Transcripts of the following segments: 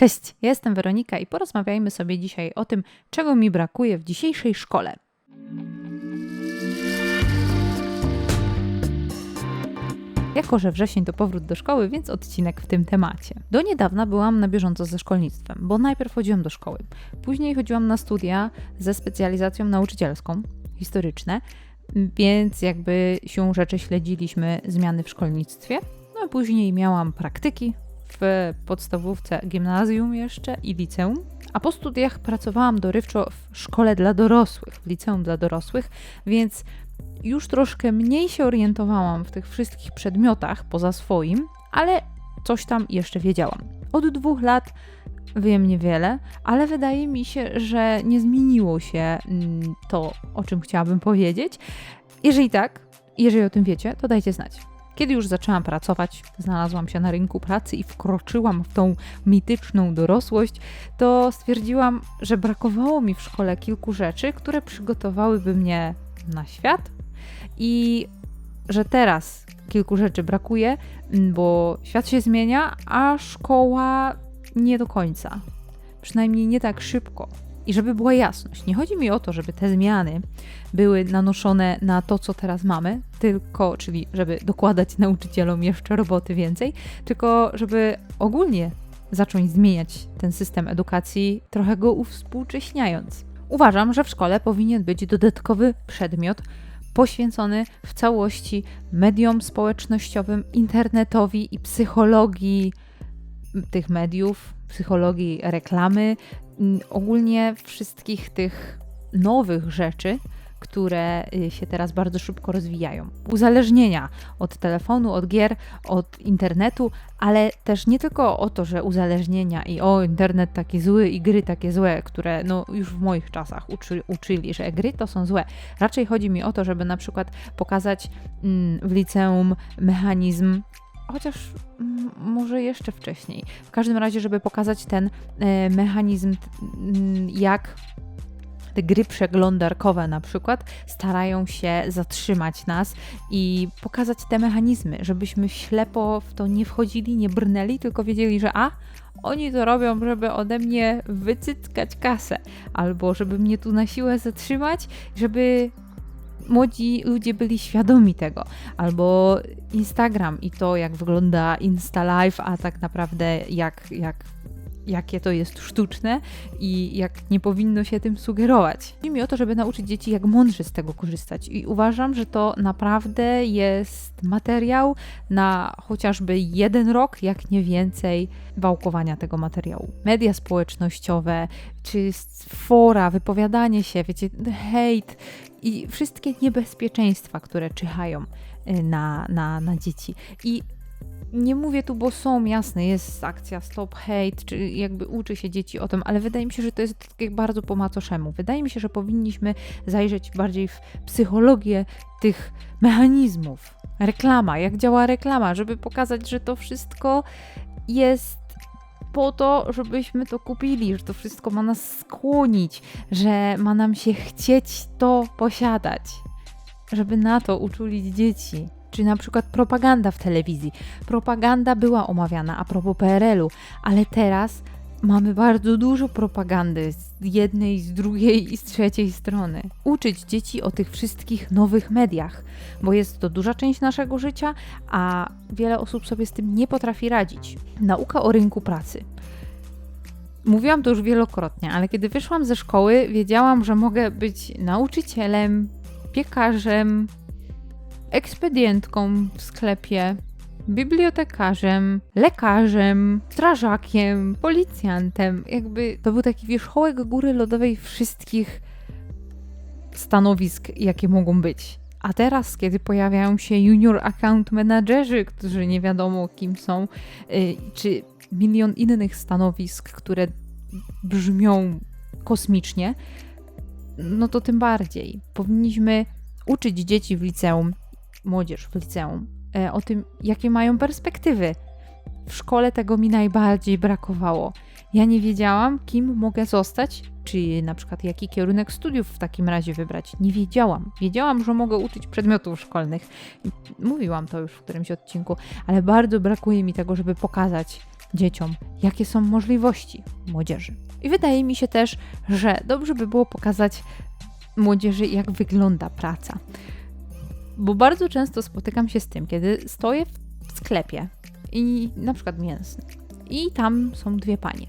Cześć, ja jestem Weronika i porozmawiajmy sobie dzisiaj o tym, czego mi brakuje w dzisiejszej szkole. Jako, że wrzesień to powrót do szkoły, więc odcinek w tym temacie. Do niedawna byłam na bieżąco ze szkolnictwem, bo najpierw chodziłam do szkoły, później chodziłam na studia ze specjalizacją nauczycielską, historyczne, więc jakby się rzeczy śledziliśmy zmiany w szkolnictwie. No a później miałam praktyki w podstawówce, gimnazjum jeszcze i liceum. A po studiach pracowałam dorywczo w szkole dla dorosłych, w liceum dla dorosłych, więc już troszkę mniej się orientowałam w tych wszystkich przedmiotach poza swoim, ale coś tam jeszcze wiedziałam. Od dwóch lat wiem niewiele, ale wydaje mi się, że nie zmieniło się mm, to, o czym chciałabym powiedzieć. Jeżeli tak, jeżeli o tym wiecie, to dajcie znać. Kiedy już zaczęłam pracować, znalazłam się na rynku pracy i wkroczyłam w tą mityczną dorosłość, to stwierdziłam, że brakowało mi w szkole kilku rzeczy, które przygotowałyby mnie na świat i że teraz kilku rzeczy brakuje, bo świat się zmienia, a szkoła nie do końca. Przynajmniej nie tak szybko. I żeby była jasność, nie chodzi mi o to, żeby te zmiany były nanoszone na to, co teraz mamy, tylko, czyli żeby dokładać nauczycielom jeszcze roboty więcej, tylko żeby ogólnie zacząć zmieniać ten system edukacji, trochę go uwspółcześniając. Uważam, że w szkole powinien być dodatkowy przedmiot poświęcony w całości mediom społecznościowym, internetowi i psychologii tych mediów, psychologii reklamy, ogólnie wszystkich tych nowych rzeczy, które y, się teraz bardzo szybko rozwijają. Uzależnienia od telefonu, od gier, od internetu, ale też nie tylko o to, że uzależnienia i o internet taki zły i gry takie złe, które no już w moich czasach uczy, uczyli, że gry to są złe. Raczej chodzi mi o to, żeby na przykład pokazać mm, w liceum mechanizm chociaż mm, może jeszcze wcześniej. W każdym razie, żeby pokazać ten e, mechanizm, jak te gry przeglądarkowe na przykład starają się zatrzymać nas i pokazać te mechanizmy, żebyśmy ślepo w to nie wchodzili, nie brnęli, tylko wiedzieli, że a, oni to robią, żeby ode mnie wycyckać kasę, albo żeby mnie tu na siłę zatrzymać, żeby młodzi ludzie byli świadomi tego. Albo Instagram i to, jak wygląda Insta Live, a tak naprawdę jak, jak jakie to jest sztuczne i jak nie powinno się tym sugerować. Chodzi mi o to, żeby nauczyć dzieci, jak mądrze z tego korzystać. I uważam, że to naprawdę jest materiał na chociażby jeden rok, jak nie więcej, wałkowania tego materiału. Media społecznościowe, czy fora, wypowiadanie się, wiecie, hejt i wszystkie niebezpieczeństwa, które czyhają y, na, na, na dzieci. I nie mówię tu, bo są jasne, jest akcja Stop Hate, czy jakby uczy się dzieci o tym, ale wydaje mi się, że to jest tak bardzo po macoszemu. Wydaje mi się, że powinniśmy zajrzeć bardziej w psychologię tych mechanizmów. Reklama, jak działa reklama, żeby pokazać, że to wszystko jest po to, żebyśmy to kupili, że to wszystko ma nas skłonić, że ma nam się chcieć to posiadać, żeby na to uczulić dzieci czy na przykład propaganda w telewizji. Propaganda była omawiana a propos PRL-u, ale teraz mamy bardzo dużo propagandy z jednej, z drugiej i z trzeciej strony. Uczyć dzieci o tych wszystkich nowych mediach, bo jest to duża część naszego życia, a wiele osób sobie z tym nie potrafi radzić. Nauka o rynku pracy. Mówiłam to już wielokrotnie, ale kiedy wyszłam ze szkoły, wiedziałam, że mogę być nauczycielem, piekarzem, ekspedientką w sklepie, bibliotekarzem, lekarzem, strażakiem, policjantem. Jakby to był taki wierzchołek góry lodowej wszystkich stanowisk, jakie mogą być. A teraz, kiedy pojawiają się junior account managerzy, którzy nie wiadomo kim są, yy, czy milion innych stanowisk, które brzmią kosmicznie, no to tym bardziej. Powinniśmy uczyć dzieci w liceum młodzież w liceum e, o tym, jakie mają perspektywy. W szkole tego mi najbardziej brakowało. Ja nie wiedziałam, kim mogę zostać, czy na przykład jaki kierunek studiów w takim razie wybrać. Nie wiedziałam. Wiedziałam, że mogę uczyć przedmiotów szkolnych. Mówiłam to już w którymś odcinku, ale bardzo brakuje mi tego, żeby pokazać, dzieciom, jakie są możliwości młodzieży. I wydaje mi się też, że dobrze by było pokazać młodzieży, jak wygląda praca. Bo bardzo często spotykam się z tym, kiedy stoję w sklepie i na przykład mięsny i tam są dwie panie.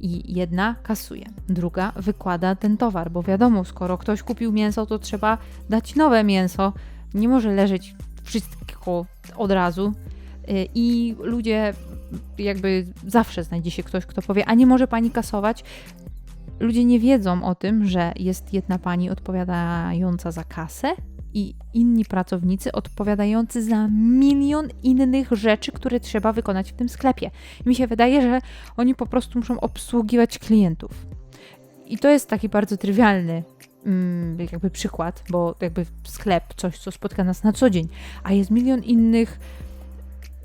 I jedna kasuje, druga wykłada ten towar, bo wiadomo, skoro ktoś kupił mięso, to trzeba dać nowe mięso. Nie może leżeć wszystko od razu. Y, I ludzie, jakby zawsze znajdzie się ktoś, kto powie: A nie może pani kasować? Ludzie nie wiedzą o tym, że jest jedna pani odpowiadająca za kasę, i inni pracownicy odpowiadający za milion innych rzeczy, które trzeba wykonać w tym sklepie. I mi się wydaje, że oni po prostu muszą obsługiwać klientów. I to jest taki bardzo trywialny mm, jakby przykład, bo jakby sklep, coś, co spotka nas na co dzień, a jest milion innych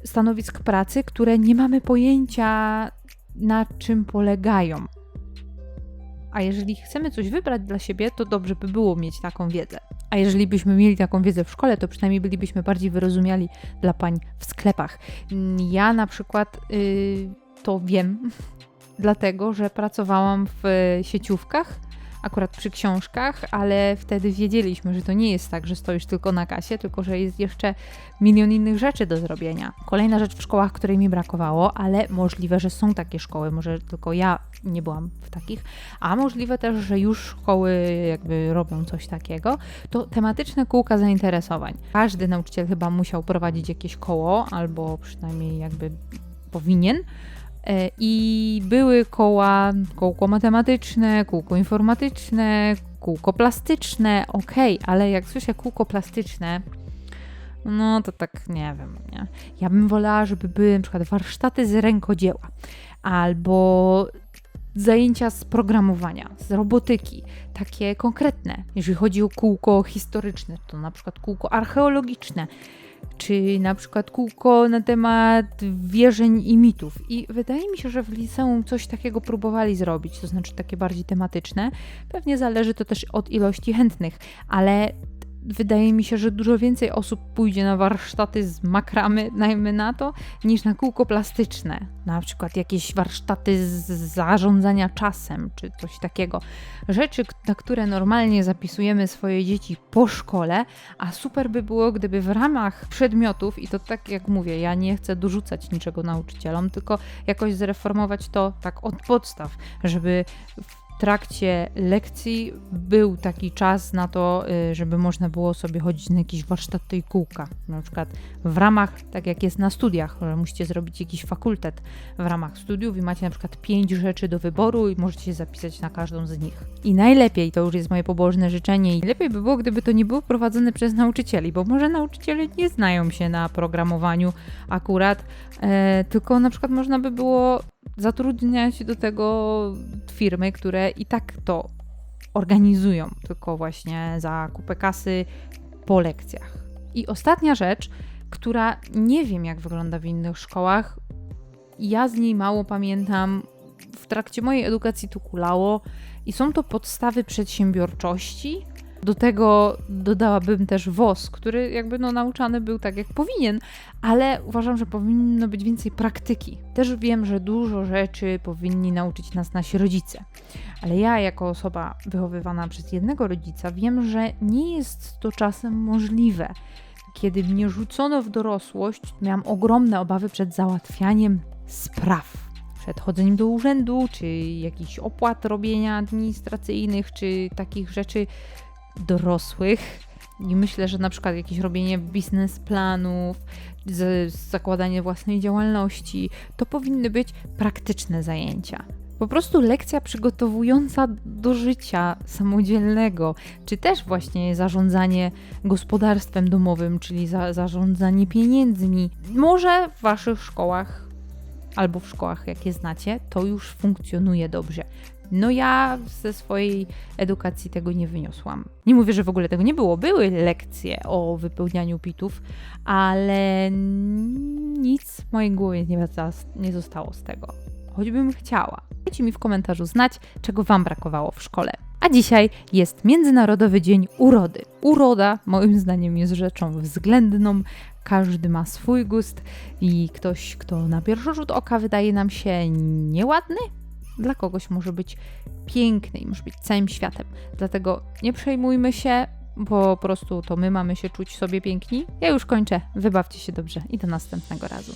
stanowisk pracy, które nie mamy pojęcia na czym polegają. A jeżeli chcemy coś wybrać dla siebie, to dobrze by było mieć taką wiedzę. A jeżeli byśmy mieli taką wiedzę w szkole, to przynajmniej bylibyśmy bardziej wyrozumiali dla pań w sklepach. Ja na przykład yy, to wiem, dlatego że pracowałam w sieciówkach akurat przy książkach, ale wtedy wiedzieliśmy, że to nie jest tak, że stoisz tylko na kasie, tylko że jest jeszcze milion innych rzeczy do zrobienia. Kolejna rzecz w szkołach, której mi brakowało, ale możliwe, że są takie szkoły, może tylko ja nie byłam w takich, a możliwe też, że już szkoły jakby robią coś takiego, to tematyczne kółka zainteresowań. Każdy nauczyciel chyba musiał prowadzić jakieś koło, albo przynajmniej jakby powinien, I były koła, kółko matematyczne, kółko informatyczne, kółko plastyczne, ok, ale jak słyszę kółko plastyczne, no to tak nie wiem, nie? Ja bym wolała, żeby były na przykład warsztaty z rękodzieła albo zajęcia z programowania, z robotyki, takie konkretne. Jeżeli chodzi o kółko historyczne, to na przykład kółko archeologiczne czy na przykład kółko na temat wierzeń i mitów. I wydaje mi się, że w liceum coś takiego próbowali zrobić, to znaczy takie bardziej tematyczne. Pewnie zależy to też od ilości chętnych, ale wydaje mi się, że dużo więcej osób pójdzie na warsztaty z makramy, najmy na to, niż na kółko plastyczne. Na przykład jakieś warsztaty z zarządzania czasem, czy coś takiego. Rzeczy, na które normalnie zapisujemy swoje dzieci po szkole, a super by było, gdyby w ramach przedmiotów, i to tak jak mówię, ja nie chcę dorzucać niczego nauczycielom, tylko jakoś zreformować to tak od podstaw, żeby trakcie lekcji był taki czas na to, y, żeby można było sobie chodzić na jakiś warsztat i kółka. Na przykład w ramach, tak jak jest na studiach, że musicie zrobić jakiś fakultet w ramach studiów i macie na przykład pięć rzeczy do wyboru i możecie się zapisać na każdą z nich. I najlepiej, to już jest moje pobożne życzenie, i lepiej by było, gdyby to nie było prowadzone przez nauczycieli, bo może nauczyciele nie znają się na programowaniu akurat, e, tylko na przykład można by było zatrudniać do tego firmy, które i tak to organizują, tylko właśnie za kupę kasy po lekcjach. I ostatnia rzecz, która nie wiem jak wygląda w innych szkołach, ja z niej mało pamiętam. W trakcie mojej edukacji to kulało i są to podstawy przedsiębiorczości, do tego dodałabym też WOS, który jakby no nauczany był tak jak powinien, ale uważam, że powinno być więcej praktyki. Też wiem, że dużo rzeczy powinni nauczyć nas nasi rodzice, ale ja jako osoba wychowywana przez jednego rodzica wiem, że nie jest to czasem możliwe. Kiedy mnie rzucono w dorosłość, miałam ogromne obawy przed załatwianiem spraw przed chodzeniem do urzędu, czy jakichś opłat robienia administracyjnych, czy takich rzeczy, dorosłych. I myślę, że na przykład jakieś robienie biznesplanów, zakładanie własnej działalności, to powinny być praktyczne zajęcia. Po prostu lekcja przygotowująca do życia samodzielnego, czy też właśnie zarządzanie gospodarstwem domowym, czyli za, zarządzanie pieniędzmi. Może w waszych szkołach albo w szkołach, jakie znacie, to już funkcjonuje dobrze. No ja ze swojej edukacji tego nie wyniosłam. Nie mówię, że w ogóle tego nie było. Były lekcje o wypełnianiu pitów, ale nic w mojej głowie nie, zostało z tego. Choćbym chciała. Dajcie mi w komentarzu znać, czego Wam brakowało w szkole. A dzisiaj jest Międzynarodowy Dzień Urody. Uroda, moim zdaniem, jest rzeczą względną. Każdy ma swój gust i ktoś, kto na pierwszy rzut oka wydaje nam się nieładny, dla kogoś może być piękny i może być całym światem. Dlatego nie przejmujmy się, po prostu to my mamy się czuć sobie piękni. Ja już kończę. Wybawcie się dobrze i do następnego razu.